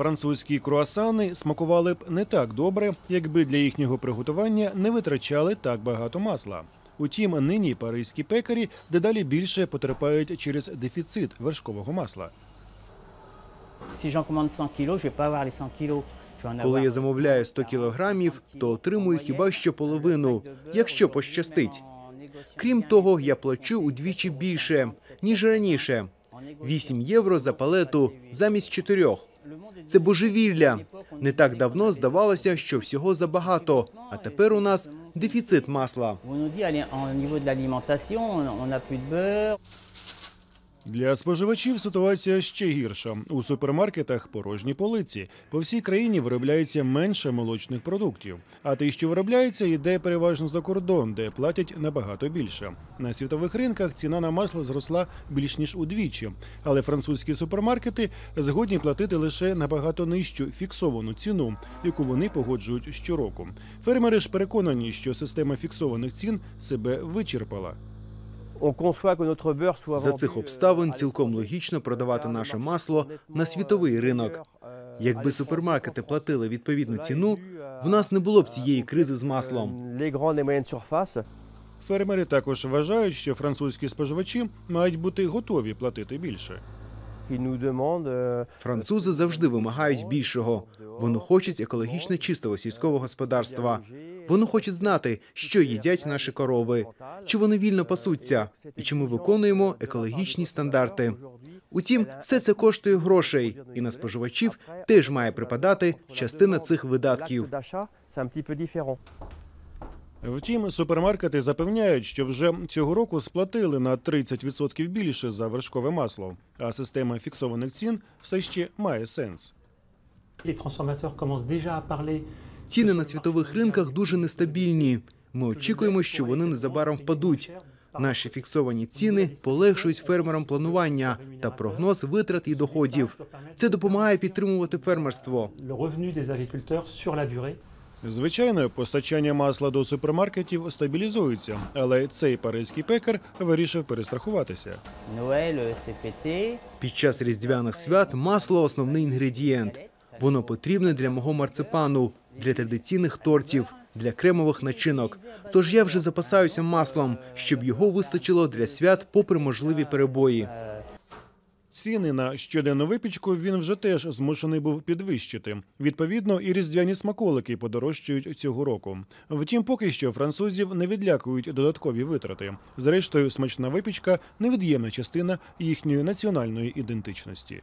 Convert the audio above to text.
Французькі круасани смакували б не так добре, якби для їхнього приготування не витрачали так багато масла. Утім, нині паризькі пекарі дедалі більше потерпають через дефіцит вершкового масла. Si j'en commande 100 kilos, je vais pas avoir les 100 kilos. Je vais en Коли я замовляю 100 кілограмів, то отримую хіба що половину, якщо пощастить. Крім того, я плачу удвічі більше, ніж раніше. 8 євро за палету замість 4. Це божевілля. Не так давно здавалося, що всього забагато, а тепер у нас дефіцит масла. Для споживачів ситуація ще гірша. У супермаркетах порожні полиці. По всій країні виробляється менше молочних продуктів. А те, що виробляється, йде переважно за кордон, де платять набагато більше. На світових ринках ціна на масло зросла більш ніж удвічі. Але французькі супермаркети згодні платити лише набагато нижчу фіксовану ціну, яку вони погоджують щороку. Фермери ж переконані, що система фіксованих цін себе вичерпала. За цих euh, обставин цілком логічно продавати наше масло на світовий euh, ринок. euh, Якби супермаркети платили відповідну ціну, в нас не було б цієї кризи з маслом. Фермери також вважають, що французькі споживачі мають бути готові платити більше. Французи завжди вимагають більшого. Вони хочуть екологічно чистого сільського господарства. Вони хочуть знати, що їдять наші корови, чи вони вільно пасуться, і чи ми виконуємо екологічні стандарти. Утім, все це коштує грошей, і на споживачів теж має припадати частина цих видатків. Втім, супермаркети запевняють, що вже цього року сплатили на 30% більше за вершкове масло, а система фіксованих цін все ще має сенс. Les transformateurs commencent déjà à parler Ціни на світових ринках дуже нестабільні. Ми очікуємо, що вони незабаром впадуть. Наші фіксовані ціни полегшують фермерам планування та прогноз витрат і доходів. Це допомагає підтримувати фермерство. Звичайно, постачання масла до супермаркетів стабілізується, але цей паризький пекар вирішив перестрахуватися. Euh. Під час різдвяних свят масло основний інгредієнт. Воно потрібне для мого марципану, для традиційних тортів, для кремових начинок. Тож я вже запасаюся маслом, щоб його вистачило для свят, попри можливі перебої. Ціни на щоденну випічку він вже теж змушений був підвищити. Відповідно, і різдвяні смаколики подорожчають цього року. Втім, поки що французів не відлякують додаткові витрати. Зрештою, смачна випічка невід'ємна частина їхньої національної ідентичності.